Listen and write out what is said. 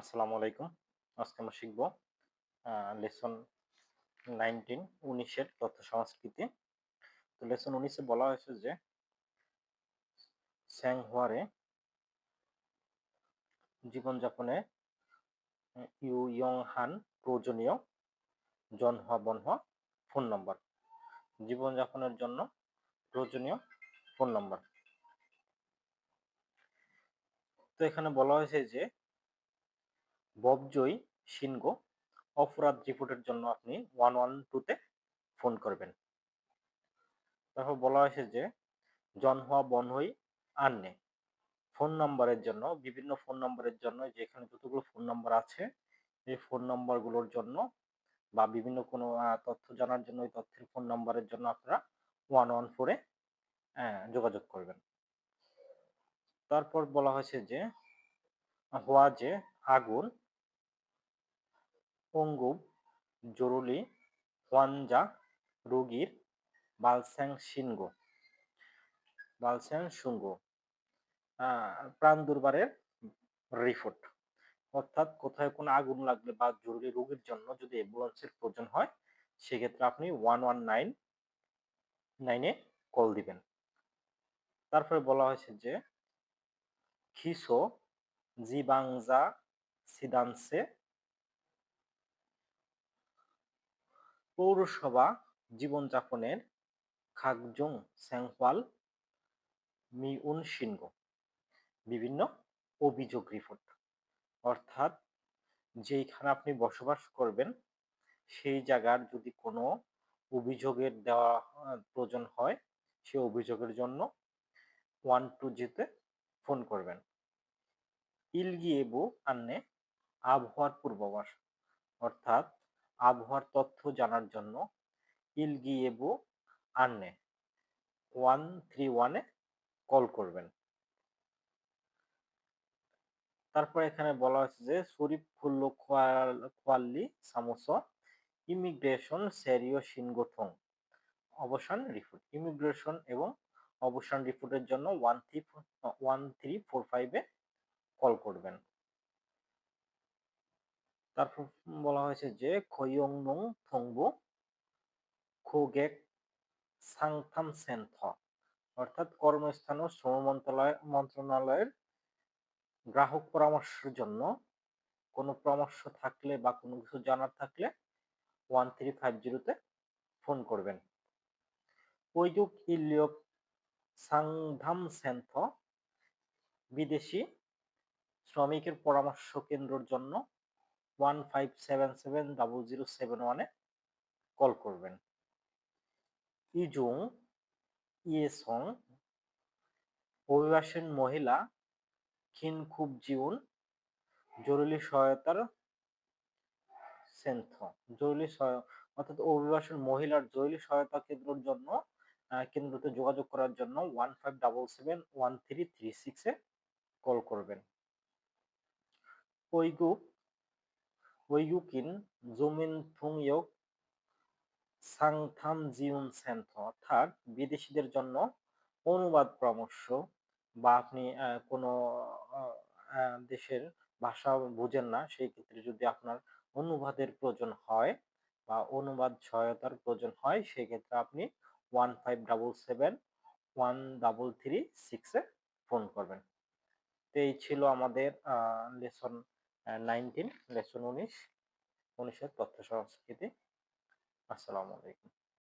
আসসালামু আলাইকুম। আজকে আমরা শিখব লেসন নাইনটিন উনিশের তথ্য সংস্কৃতি। তো লেসন উনিশে বলা হয়েছে যে, স্যাংহুয়ারে জীবনযাপনে ইউ ইয়ং হান প্রয়োজনীয় জনহা বনহা ফোন নম্বর। জীবনযাপনের জন্য প্রয়োজনীয় ফোন নম্বর। তো এখানে বলা হয়েছে যে, ববজয় সিনগো অপরাধ রিপোর্টের জন্য আপনি ওয়ান ওয়ান টুতে ফোন করবেন। তারপর বলা হয়েছে যে জনহোয়া বনহই আননে। ফোন নাম্বারের জন্য, বিভিন্ন ফোন নাম্বারের জন্য, যেখানে যতগুলো ফোন নাম্বার আছে, এই ফোন নাম্বারগুলোর জন্য বা বিভিন্ন কোনো তথ্য জানার জন্য, ওই তথ্যের ফোন নাম্বারের জন্য আপনারা ওয়ান ওয়ান ফোরে যোগাযোগ করবেন। তারপর বলা হয়েছে যে, হওয়া যে আগুন অঙ্গুব জরুরি ওয়ানজা রোগীর বালস্যাং সিনগো বালস্যাং সুঙ্গো প্রাণ দুর্বারের রিপোর্ট অর্থাৎ কোথায় কোনো আগুন লাগলে বা জরুরি রোগীর জন্য যদি অ্যাম্বুলেন্সের প্রয়োজন হয়, সেক্ষেত্রে আপনি ওয়ান ওয়ান নাইন নাইনে কল দিবেন। তারপরে বলা হয়েছে যে খিসো জিবাংজা সিদানসে পৌরসভা জীবনযাপনের খাগজং স্যাংহওয়াল মিউন সিনগো বিভিন্ন অভিযোগ রিপোর্ট। অর্থাৎ, যেইখানে আপনি বসবাস করবেন, সেই জায়গার যদি কোনো অভিযোগের দেওয়া প্রয়োজন হয় সেই অভিযোগের জন্য ওয়ান টু জিতে ফোন করবেন। ইলগিয়েবু আন্নে আবহাওয়ার পূর্বাভাস, অর্থাৎ আবহাওয়ার তথ্য জানার জন্য ইলগিয়েবু আন্নে ওয়ান থ্রি ওয়ানে কল করবেন। তারপর এখানে বলা হয়েছে যে, শরীফ খুল্লো খোয়াল্লি, সামোস, ইমিগ্রেশন, সেরিও, সিনগোথং, অবসান রিপোর্ট ইমিগ্রেশন এবং অবসান রিপোর্টের জন্য one three one three four ফাইভে কল করবেন। তারপর বলা হয়েছে যে খয়ংনং থংবু খোগেক সাংথাম সেন্থ অর্থাৎ কর্মস্থান ও শ্রম মন্ত্রণালয়, মন্ত্রণালয়ের গ্রাহক পরামর্শের জন্য কোনো পরামর্শ থাকলে বা কোনো কিছু জানার থাকলে ওয়ান থ্রি ফাইভ জিরোতে ফোন করবেন। ওইযুগ ইলিয়ক সাংধাম সেন্থ বিদেশি শ্রমিকের পরামর্শ কেন্দ্রর জন্য one five seven seven double zero seven ওয়ানে কল করবেন। ইজুং ইয়েসং অভিবাসীন মহিলা ক্ষীণ খুব জীবন জরুরি সহায়তার সেন্থ জরুরি অর্থাৎ অভিবাসন মহিলার জরুরি সহায়তা কেন্দ্রের জন্য কেন্দ্রতে যোগাযোগ করার জন্য one five double seven one three three সিক্সে কল করবেন। ওইগুপ ওইগুকিন জমিন থুংইয়ক সাংথাম জিউন সেন্থ অর্থাৎ বিদেশিদের জন্য অনুবাদ পরামর্শ বা আপনি কোনো দেশের ভাষা বুঝেন না, সেই ক্ষেত্রে যদি আপনার অনুবাদের প্রয়োজন হয় বা অনুবাদ সহায়তার প্রয়োজন হয়, সেক্ষেত্রে আপনি one five double seven one double three সিক্সে ফোন করবেন। তো এই ছিল আমাদের লেসন নাইনটিন লেসন উনিশ, উনিশের তথ্য সংস্কৃতি। আসসালামু আলাইকুম।